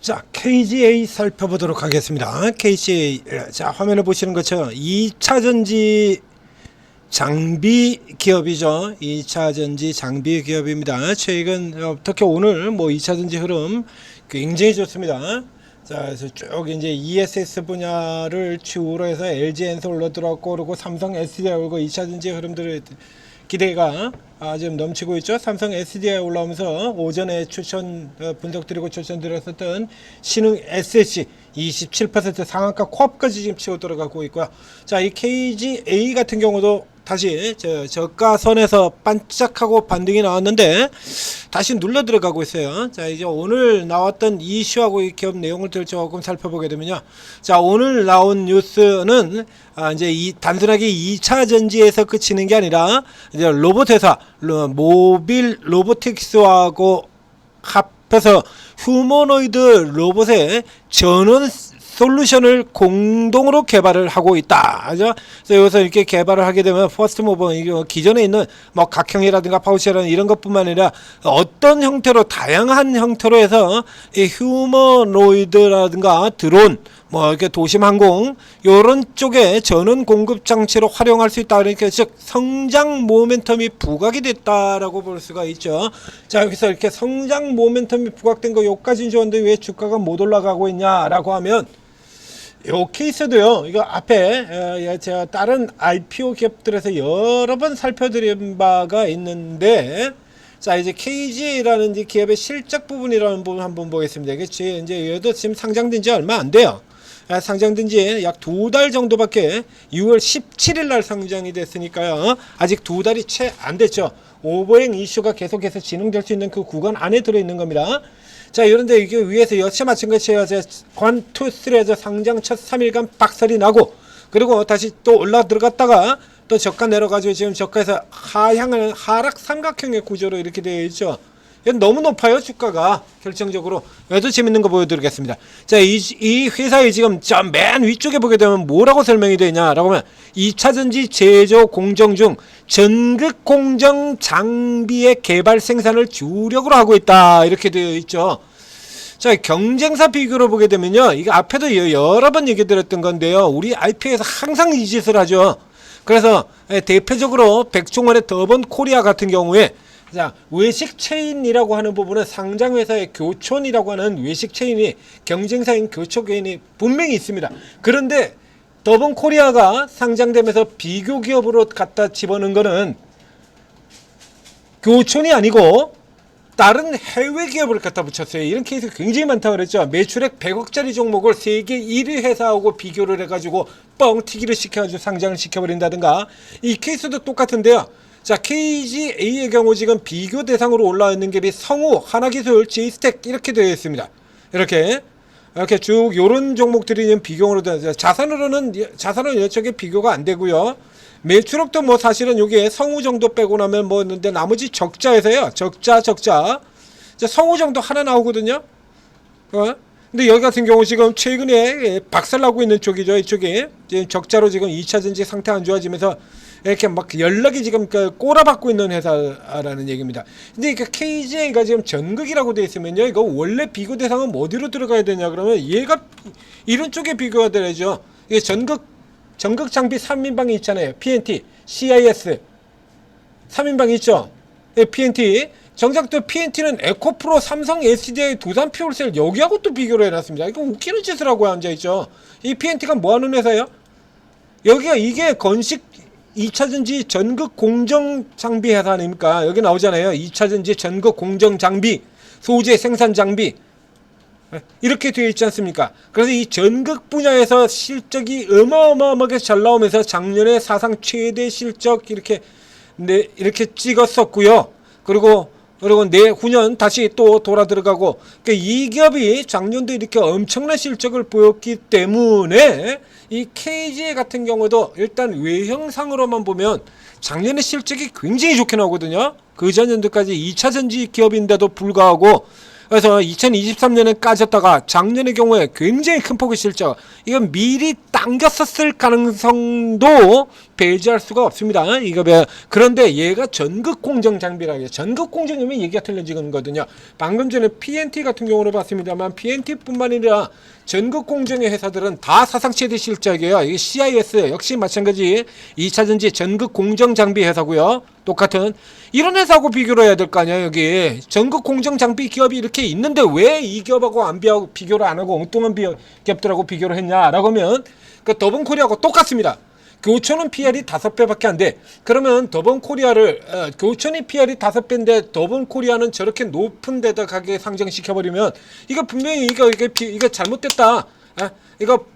자, KGA 살펴보도록 하겠습니다. KGA 자 화면을 보시는 것처럼 2차 전지 장비 기업이죠. 2차 전지 장비 기업입니다. 최근 어, 특히 오늘 뭐 2차 전지 흐름 굉장히 좋습니다. 자, 그래서 쭉 이제 ESS 분야를 주로 해서 LG 엔솔 올라 들어왔고 그리고 삼성 SDI 오고 2차 전지 흐름들을 기대가 아, 지금 넘치고 있죠. 삼성 SDI 올라오면서 오전에 추천 어, 분석드리고 추천드렸었던 신흥 SSC 27% 상한가 코앞까지 지금 치고 들어가고 있고요. 자, 이 KGA 같은 경우도 다시 저 저가선에서 반짝하고 반등이 나왔는데 다시 눌러 들어가고 있어요. 자, 이제 오늘 나왔던 이슈하고 이 기업 내용을 조금 살펴보게 되면요. 자, 오늘 나온 뉴스는 아, 이제 이 단순하게 2차 전지에서 그치는 게 아니라 이제 로봇 회사 로- 모빌 로보틱스하고 합해서 휴머노이드 로봇의 전원 솔루션을 공동으로 개발을 하고 있다. 그죠? 그래서 여기서 이렇게 개발을 하게 되면 퍼스트 모버 기존에 있는 뭐 각형이라든가 파우치라는 이런 것뿐만 아니라 어떤 형태로 다양한 형태로 해서 이 휴머노이드라든가 드론 뭐 이렇게 도심 항공 요런 쪽에 전원 공급 장치로 활용할 수 있다 그러니까 즉 성장 모멘텀이 부각이 됐다라고 볼 수가 있죠. 자 여기서 이렇게 성장 모멘텀이 부각된 거 요까지는 좋은데 왜 주가가 못 올라가고 있냐라고 하면 요 케이스도요. 이거 앞에 어, 제가 다른 IPO 기업들에서 여러 번 살펴드린 바가 있는데 자 이제 KG라는 이제 기업의 실적 부분이라는 부분 한번 보겠습니다. 이게 지- 이제 얘도 지금 상장된 지 얼마 안 돼요. 아, 상장된 지 약 두 달 정도밖에 6월 17일 날 상장이 됐으니까요. 아직 두 달이 채 안 됐죠. 오버행 이슈가 계속해서 진행될 수 있는 그 구간 안에 들어 있는 겁니다. 자, 이런데 이게 위에서 여치 마찬가지 해서 관투 쓰레저 상장 첫 3일간 박살이 나고 그리고 다시 또 올라 들어갔다가 또 저가 내려가지고 지금 저가에서 하향을 하락 삼각형의 구조로 이렇게 되어 있죠. 너무 높아요 주가가. 결정적으로. 여기도 재밌는 거 보여드리겠습니다. 자, 이, 이 회사의 지금 저 맨 위쪽에 보게 되면 뭐라고 설명이 되냐라고 하면 2차 전지 제조 공정 중 전극 공정 장비의 개발 생산을 주력으로 하고 있다. 이렇게 되어 있죠. 자 경쟁사 비교로 보게 되면요. 이거 앞에도 여- 여러 번 얘기 드렸던 건데요. 우리 IP에서 항상 이 짓을 하죠. 그래서 예, 대표적으로 백종원의 더번 코리아 같은 경우에 자 외식 체인이라고 하는 부분은 상장 회사의 교촌이라고 하는 외식 체인이 경쟁사인 교촌개인이 분명히 있습니다 그런데 더번 코리아가 상장되면서 비교 기업으로 갖다 집어넣은 거는 교촌이 아니고 다른 해외 기업을 갖다 붙였어요. 이런 케이스 굉장히 많다고 그랬죠. 매출액 100억짜리 종목을 세계 1위 회사하고 비교를 해가지고 뻥튀기를 시켜가지고 상장을 시켜버린다든가 이 케이스도 똑같은데요. 자 KGA의 경우 지금 비교 대상으로 올라와 있는 게 성우, 하나기술, J스택 이렇게 되어 있습니다. 이렇게 이렇게 쭉 요런 종목들이 지금 비교로 되죠. 자산으로는 자산은 이쪽에 비교가 안 되고요. 매출액도 뭐 사실은 여기에 성우 정도 빼고 나면 뭐 있는데 나머지 적자에서요. 적자 적자. 이제 성우 정도 하나 나오거든요. 어? 근데 여기 같은 경우 지금 최근에 박살나고 있는 쪽이죠. 이쪽이 지금 적자로 지금 2차 전지 상태 안 좋아지면서 이렇게 막 연락이 지금 그 꼬라박고 있는 회사라는 얘기입니다. 근데 그 KGA가 지금 전극이라고 돼 있으면요. 이거 원래 비교 대상은 뭐 어디로 들어가야 되냐 그러면 얘가 이런 쪽에 비교가 되죠. 이게 전극 전극 장비 3인방이 있잖아요. PNT, CIS 3인방 있죠. 예, PNT. 정작 또 PNT는 에코프로, 삼성, SDI, 두산 퓨얼셀 여기하고 또 비교를 해놨습니다. 이거 웃기는 짓을 하고 앉아있죠. 이 PNT가 뭐 하는 회사예요? 여기가 이게 건식 2차전지 전극 공정 장비 회사 아닙니까? 여기 나오잖아요. 2차전지 전극 공정 장비, 소재 생산 장비. 이렇게 되어 있지 않습니까? 그래서 이 전극 분야에서 실적이 어마어마하게 잘 나오면서 작년에 사상 최대 실적 이렇게 네, 이렇게 찍었었고요. 그리고 그리고 내후년 다시 또 돌아 들어가고 그러니까 이 기업이 작년도 이렇게 엄청난 실적을 보였기 때문에 이 KGA 같은 경우도 일단 외형상으로만 보면 작년에 실적이 굉장히 좋게 나오거든요. 그 전년도까지 2차 전지 기업인데도 불구하고 그래서 2023년에 까졌다가 작년의 경우에 굉장히 큰 폭의 실적 이건 미리 당겼었을 가능성도 배제할 수가 없습니다. 이거 배 그런데 얘가 전극 공정 장비라 해요. 전극 공정이면 얘기가 틀려지는 거거든요. 방금 전에 PNT 같은 경우를 봤습니다만 PNT뿐만 아니라 전극 공정의 회사들은 다 사상 최대 실적이에요. 이게 CIS 역시 마찬가지 2차 전지 전극 공정 장비 회사고요. 똑같은 이런 회사하고 비교를 해야 될 거 아니야 여기 전국 공정 장비 기업이 이렇게 있는데 왜 이 기업하고 안 비하고 비교를 안 하고 엉뚱한 비- 기업들하고 비교를 했냐라고 하면 그 더본 코리아하고 똑같습니다. 교촌은 PR이 다섯 배밖에 안 돼. 그러면 더본 코리아를 어, 교촌이 PR이 다섯 배인데 더본 코리아는 저렇게 높은 데다 가게 상장시켜 버리면 이거 분명히 이거 비- 이거 잘못됐다. 아, 이거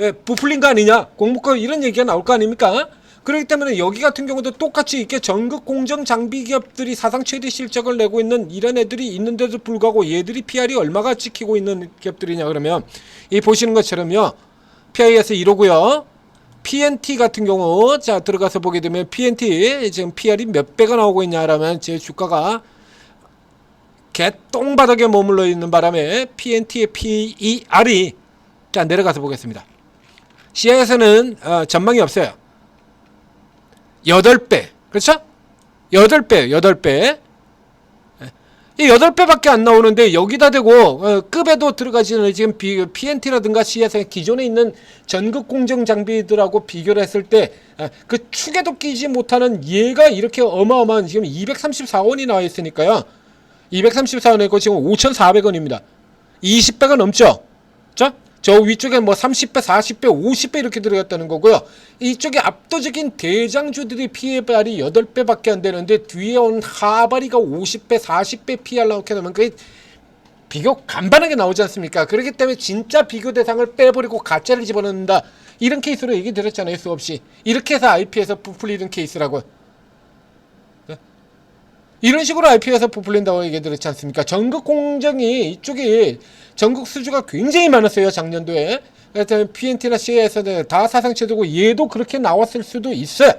예, 부풀린 거 아니냐? 공모가 이런 얘기가 나올 거 아닙니까? 그렇기 때문에 여기 같은 경우도 똑같이 이렇게 전국 공정 장비 기업들이 사상 최대 실적을 내고 있는 이런 애들이 있는데도 불구하고 얘들이 PR이 얼마가 찍히고 있는 기업들이냐 그러면 이 보시는 것처럼요. PIS 1호고요. PNT 같은 경우 자 들어가서 보게 되면 PNT 지금 PR이 몇 배가 나오고 있냐라면 제 주가가 개똥바닥에 머물러 있는 바람에 PNT의 PER이 자 내려가서 보겠습니다. 시야에서는 어, 전망이 없어요. 8배. 그렇죠? 8배, 8배. 이 8배밖에 안 나오는데 여기다 대고 어, 급에도 들어가지는 지금 비, PNT라든가 CS의 기존에 있는 전극 공정 장비들하고 비교를 했을 때 그 축에도 끼지 못하는 얘가 이렇게 어마어마한 지금 234원이 나와 있으니까요. 234원이고 지금 5,400원입니다. 20배가 넘죠. 자, 저 위쪽에 뭐 30배, 40배, 50배 이렇게 들어갔다는 거고요. 이쪽에 압도적인 대장주들이 PER이 8배밖에 안 되는데 뒤에 온 하바리가 50배, 40배 PR 나오게 되면 그게 비교 간단하게 나오지 않습니까? 그렇기 때문에 진짜 비교 대상을 빼버리고 가짜를 집어넣는다. 이런 케이스로 얘기 드렸잖아요, 수없이. 이렇게 해서 IP에서 부풀리는 케이스라고. 네? 이런 식으로 IP에서 부풀린다고 얘기 드렸지 않습니까? 전국 공정이 이쪽이 전국 수주가 굉장히 많았어요, 작년도에. 그래서 PNT나 CA에서는 다 사상 최대고 얘도 그렇게 나왔을 수도 있어요.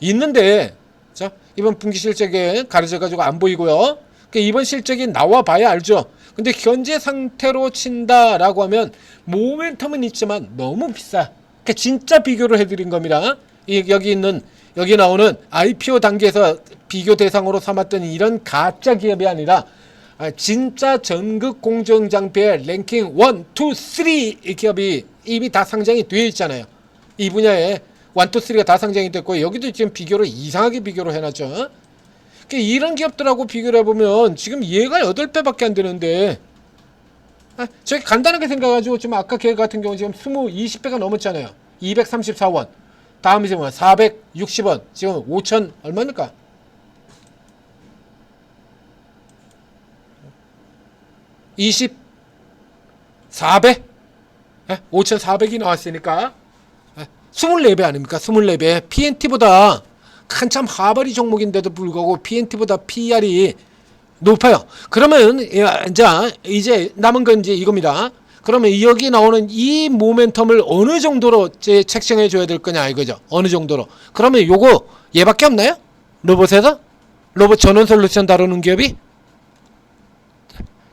있는데, 자, 이번 분기 실적에 가려져가지고 안 보이고요. 그 이번 실적이 나와 봐야 알죠. 근데 현재 상태로 친다라고 하면 모멘텀은 있지만 너무 비싸. 그 진짜 비교를 해드린 겁니다. 이 여기 있는 여기 나오는 IPO 단계에서 비교 대상으로 삼았던 이런 가짜 기업이 아니라 아, 진짜 전극 공정 장비의 랭킹 1, 2, 3 이 기업이 이미 다 상장이 되어 있잖아요. 이 분야에 1, 2, 3가 다 상장이 됐고 여기도 지금 비교를 이상하게 비교를 해놨죠. 그러니까 이런 기업들하고 비교를 해보면 지금 얘가 8배밖에 안 되는데 아, 저기 간단하게 생각하죠. 지금 아까 걔 같은 경우 지금 20, 20배가 넘었잖아요. 234원. 다음이 지금 460원. 지금 5천 얼마입니까? 이십 4배? 예? 5,400이 나왔으니까 예? 24배 아닙니까? 24배. PNT보다 한참 하바리 종목인데도 불구하고 PNT보다 PR이 높아요. 그러면 야, 자 이제 남은 건 이제 이겁니다. 그러면 여기 나오는 이 모멘텀을 어느 정도로 이제 책정해 줘야 될 거냐 이거죠. 어느 정도로. 그러면 요거 얘밖에 없나요? 로봇에서 로봇 전원 솔루션 다루는 기업이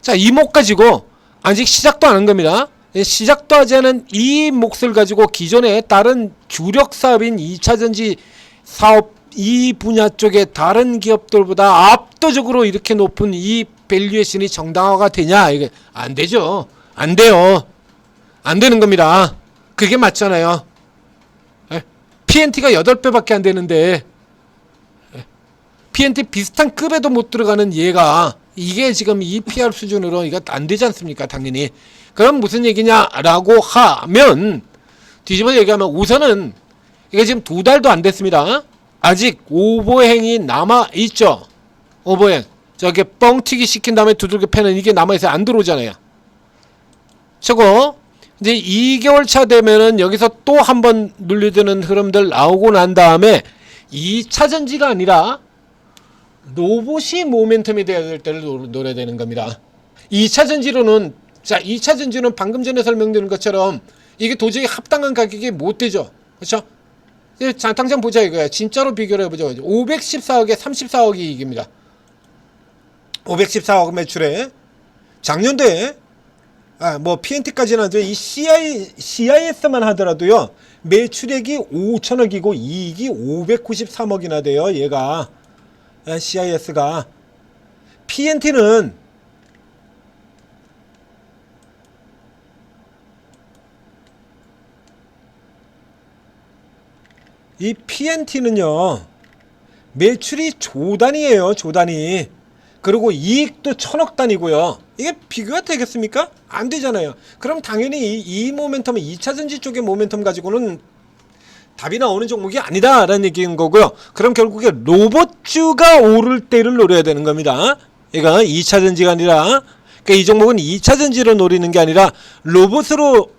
자, 이 목 가지고 아직 시작도 안 한 겁니다. 예, 시작도 하지 않은 이 몫을 가지고 기존의 다른 주력 사업인 2차 전지 사업 이 분야 쪽에 다른 기업들보다 압도적으로 이렇게 높은 이 밸류에이션이 정당화가 되냐? 이게 안 되죠. 안 돼요. 안 되는 겁니다. 그게 맞잖아요. 예? PNT가 8배밖에 안 되는데 예? PNT 비슷한 급에도 못 들어가는 얘가 이게 지금 EPR 수준으로 이거 안 되지 않습니까? 당연히. 그럼 무슨 얘기냐라고 하면 뒤집어 얘기하면 우선은 이게 지금 두 달도 안 됐습니다. 아직 오버행이 남아 있죠. 오버행. 저게 뻥튀기 시킨 다음에 두들겨 패는 이게 남아 있어요. 안 들어오잖아요. 저거 이제 2개월 차 되면은 여기서 또 한 번 눌려드는 흐름들 나오고 난 다음에 2차 전지가 아니라 로봇이 모멘텀이 되어야 될 때를 노- 노려야 되는 겁니다. 2차 전지로는 자 2차 전지는 방금 전에 설명드린 것처럼 이게 도저히 합당한 가격이 못 되죠. 그렇죠? 예, 자, 당장 보자 이거야. 진짜로 비교를 해보죠. 514억에 34억이 이깁니다. 514억 매출에 작년도에 아, 뭐 PNT까지는 아니죠. 이 CI, CIS만 하더라도요. 매출액이 5천억이고 이익이 593억이나 돼요. 얘가 아, CIS가. PNT는 이 PNT는요 매출이 조 단위예요 조 단위 그리고 이익도 천억 단위고요. 이게 비교가 되겠습니까? 안 되잖아요. 그럼 당연히 이, 이 모멘텀은 2차전지 쪽의 모멘텀 가지고는 답이 나오는 종목이 아니다라는 얘기인 거고요. 그럼 결국에 로봇주가 오를 때를 노려야 되는 겁니다. 이거 2차전지가 아니라. 그러니까 이 종목은 2차전지로 노리는 게 아니라 로봇으로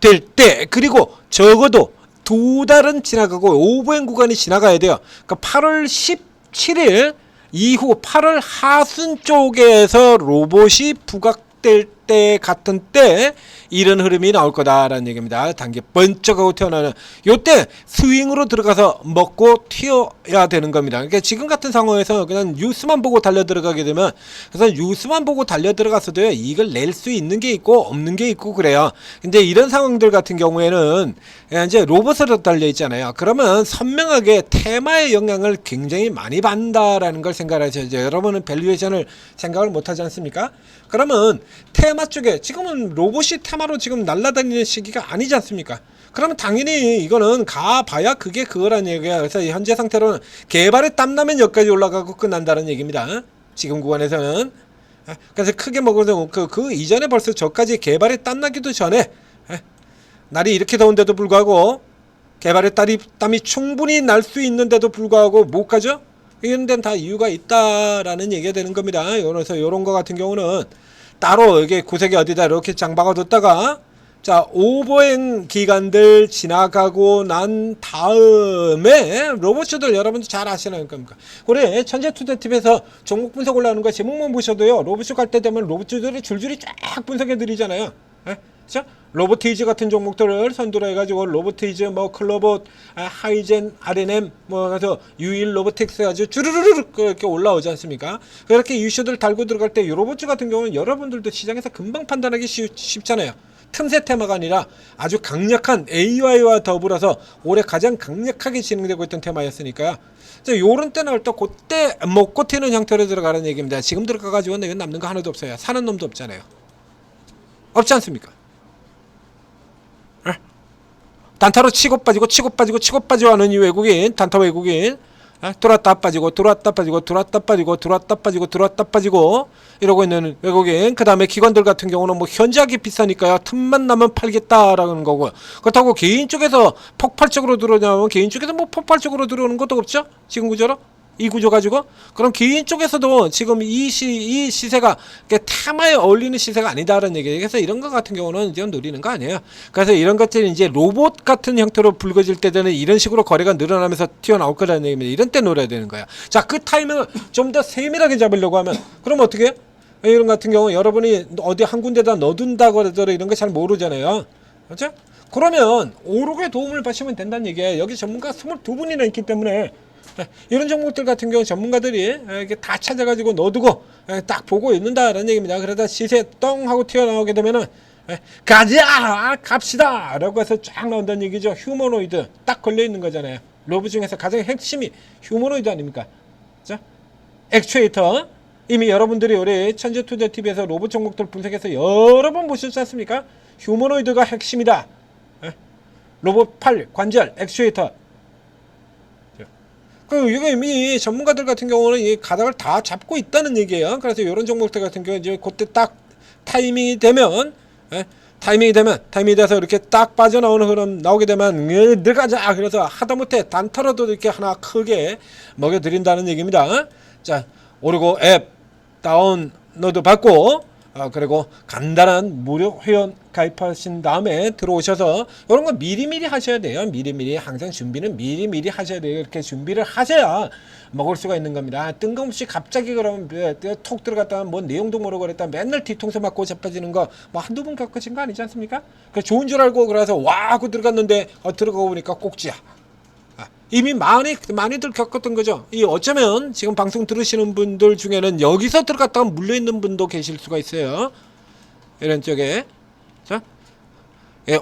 될 때 그리고 적어도 두 달은 지나가고 오버행 구간이 지나가야 돼요. 그러니까 8월 17일 이후 8월 하순 쪽에서 로봇이 부각될 때 같은 때 이런 흐름이 나올 거다라는 얘기입니다. 단계 번쩍하고 튀어나오는 요때 스윙으로 들어가서 먹고 튀어야 되는 겁니다. 그러니까 지금 같은 상황에서 그냥 뉴스만 보고 달려 들어가게 되면 그래서 뉴스만 보고 달려 들어갔어도요 이걸 낼수 있는 게 있고 없는 게 있고 그래요. 근데 이런 상황들 같은 경우에는 이제 로봇으로 달려 있잖아요. 그러면 선명하게 테마의 영향을 굉장히 많이 받는다라는 걸 생각하셔야죠. 여러분은 밸류에이션을 생각을 못 하지 않습니까? 그러면 테마 쪽에 지금은 로봇이 테마로 지금 날아다니는 시기가 아니지 않습니까? 그러면 당연히 이거는 가봐야 그게 그거란 얘기야. 그래서 현재 상태로는 개발에 땀나면 여기까지 올라가고 끝난다는 얘기입니다. 지금 구간에서는. 아, 그래서 크게 먹어도 그, 그 이전에 벌써 저까지 개발에 땀나기도 전에 아, 날이 이렇게 더운데도 불구하고 개발에 땀이, 땀이 충분히 날 수 있는데도 불구하고 못 가죠? 이런 데는 다 이유가 있다라는 얘기가 되는 겁니다. 그래서 이런 거 같은 경우는 따로 이게 구색이 어디다 이렇게 장박아 뒀다가 자 오버행 기간들 지나가고 난 다음에 로봇주들 여러분들 잘 아시는 겁니까? 우리 천재투자팁에서 종목 분석 올라오는 거 제목만 보셔도요 로봇주 갈때 되면 로봇주들이 줄줄이 쫙 분석해 드리잖아요. 예? 그죠? 로보티즈 같은 종목들을 선두로 해가지고 로보티즈, 뭐 클로봇, 아, 하이젠, RNM, 뭐 그래서 유일 로보틱스 아주 주르르르 이렇게 올라오지 않습니까? 그렇게 이슈들 달고 들어갈 때이 로봇주 같은 경우는 여러분들도 시장에서 금방 판단하기 쉽, 쉽잖아요. 틈새 테마가 아니라 아주 강력한 AI와 더불어서 올해 가장 강력하게 진행되고 있던 테마였으니까요. 자, 요런 때 나올 때 그때 먹고 튀는 형태로 들어가는 얘기입니다. 지금 들어가가지고 내가 남는 거 하나도 없어요. 사는 놈도 없잖아요. 없지 않습니까? 에? 단타로 치고 빠지고 치고 빠지고 치고 빠지고 하는 이 외국인 단타 외국인. 에? 들어왔다 빠지고 들어왔다 빠지고 들어왔다 빠지고 들어왔다 빠지고 들어왔다 빠지고 이러고 있는 외국인. 그 다음에 기관들 같은 경우는 뭐 현저하게 비싸니까요. 틈만 나면 팔겠다라는 거고 그렇다고 개인 쪽에서 폭발적으로 들어오냐면 개인 쪽에서 뭐 폭발적으로 들어오는 것도 없죠? 지금 구조로 이 구조 가지고 그럼 개인 쪽에서도 지금 이 시 이 시세가 테마에 어울리는 시세가 아니다라는 얘기예요. 그래서 이런 것 같은 경우는 이제 노리는 거 아니에요. 그래서 이런 것들이 이제 로봇 같은 형태로 불거질 때는 이런 식으로 거래가 늘어나면서 튀어나올 거라는 얘기입니다. 이런 때 노려야 되는 거야. 자, 그 타이밍을 좀 더 세밀하게 잡으려고 하면 그럼 어떻게? 해요? 이런 같은 경우 여러분이 어디 한 군데다 넣어둔다고 하더라도 이런 거 잘 모르잖아요. 그렇죠? 그러면 오르게 도움을 받으면 된다는 얘기예요. 여기 전문가 22분이나 있기 때문에 네, 이런 종목들 같은 경우 전문가들이 이렇게 다 찾아가지고 넣어두고 예, 딱 보고 있는다라는 얘기입니다. 그러다 시세 똥 하고 튀어나오게 되면은 예, 가자 갑시다 라고 해서 쫙 나온다는 얘기죠. 휴머노이드 딱 걸려 있는 거잖아요. 로브 중에서 가장 핵심이 휴머노이드 아닙니까? 자, 액추에이터 이미 여러분들이 우리 천재투자TV에서 로봇 종목들 분석해서 여러 번 보셨지 않습니까? 휴머노이드가 핵심이다. 예? 로봇 팔, 관절, 액추에이터 그 이게 이미 전문가들 같은 경우는 이 가닥을 다 잡고 있다는 얘기예요. 그래서 이런 종목들 같은 경우 이제 그때 딱 타이밍이 되면 예? 타이밍이 되면 타이밍이 돼서 이렇게 딱 빠져나오는 흐름 나오게 되면 예, 들어가자 그래서 하다못해 단타로도 이렇게 하나 크게 먹여드린다는 얘기입니다. 자 오르고 앱 다운로드 받고 아, 그리고 간단한 무료 회원 가입하신 다음에 들어오셔서 이런 거 미리미리 하셔야 돼요. 미리미리 항상 준비는 미리미리 하셔야 돼요. 이렇게 준비를 하셔야 먹을 수가 있는 겁니다. 뜬금없이 갑자기 그러면 톡 들어갔다 뭐 내용도 모르고 그랬다 맨날 뒤통수 맞고 자빠지는 거 뭐 한두 번 겪으신 거 아니지 않습니까? 그 좋은 줄 알고 그래서 와 하고 들어갔는데 어, 들어가 보니까 꼭지야. 아, 이미 많이 많이들 겪었던 거죠. 이 어쩌면 지금 방송 들으시는 분들 중에는 여기서 들어갔다가 물려 있는 분도 계실 수가 있어요. 이런 쪽에 자, 예,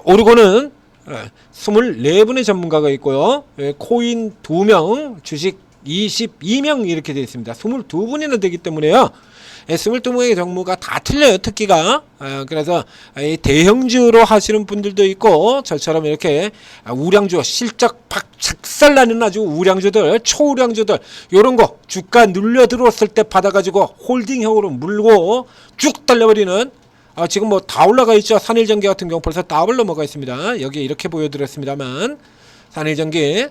예, 24분의 전문가가 있고요. 예, 코인 2명, 주식 22명 이렇게 되어 있습니다. 22분이나 되기 때문에요. 예, 22명의 정무가 다 틀려요, 특기가. 아, 그래서 이 대형주로 하시는 분들도 있고, 저처럼 이렇게 아, 우량주, 실적 박 작살나는 아주 우량주들, 초우량주들, 요런 거 주가 눌려 들어왔을 때 받아가지고 홀딩형으로 물고 쭉 달려버리는 아, 지금 뭐 다 올라가 있죠. 산일전기 같은 경우 벌써 더블 넘어가 있습니다. 여기 이렇게 보여드렸습니다만 산일전기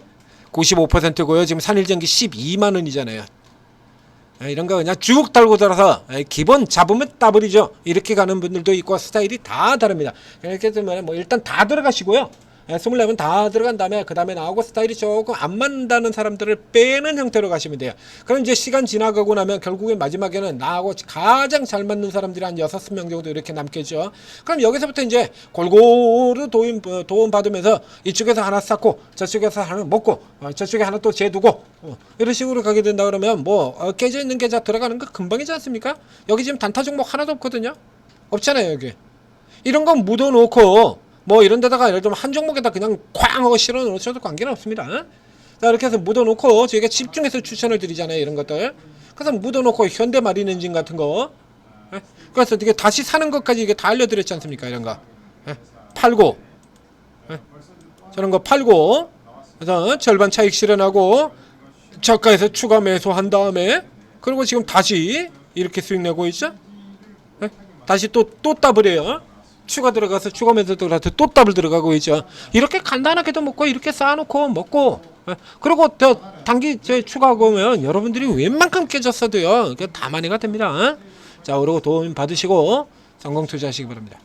95%고요. 지금 산일전기 12만 원이잖아요. 아, 이런 거 그냥 쭉 달고 들어서 아, 기본 잡으면 따버리죠. 이렇게 가는 분들도 있고 스타일이 다 다릅니다. 이렇게 되면 뭐 일단 다 들어가시고요. 예, 24분 다 들어간 다음에 그 다음에 나오고 스타일이 조금 안 맞는다는 사람들을 빼는 형태로 가시면 돼요. 그럼 이제 시간 지나가고 나면 결국엔 마지막에는 나하고 가장 잘 맞는 사람들이 한 여섯 명 정도 이렇게 남겠죠. 그럼 여기서부터 이제 골고루 도움, 어, 도움 받으면서 이쪽에서 하나 쌓고 저쪽에서 하나 먹고 어, 저쪽에 하나 또 재두고 어, 이런 식으로 가게 된다 그러면 뭐 어, 깨져 있는 계좌 들어가는 거 금방이지 않습니까? 여기 지금 단타 종목 하나도 없거든요. 없잖아요 여기. 이런 건 묻어놓고 뭐 이런 데다가 예를 들면 한 종목에다 그냥 쾅 하고 실어 놓으셔도 관계는 없습니다. 자 이렇게 해서 묻어놓고 저희가 집중해서 추천을 드리잖아요 이런 것들. 그래서 묻어놓고 현대 마린 엔진 같은 거. 예? 그래서 이게 다시 사는 것까지 이게 다 알려드렸지 않습니까 이런 거. 예? 팔고 예? 저런 거 팔고 그래서 절반 차익 실현하고 저가에서 추가 매수한 다음에 그리고 지금 다시 이렇게 수익 내고 있죠. 예? 다시 또 또 따버려요. 추가 들어가서 추가 매수 들어가서 또 더블 들어가고 있죠. 이렇게 간단하게도 먹고 이렇게 쌓아놓고 먹고 예. 그리고 저 단기 저 추가하고 오면 여러분들이 웬만큼 깨졌어도요. 다 만회가 됩니다. 자, 그리고 도움 받으시고 성공 투자하시기 바랍니다.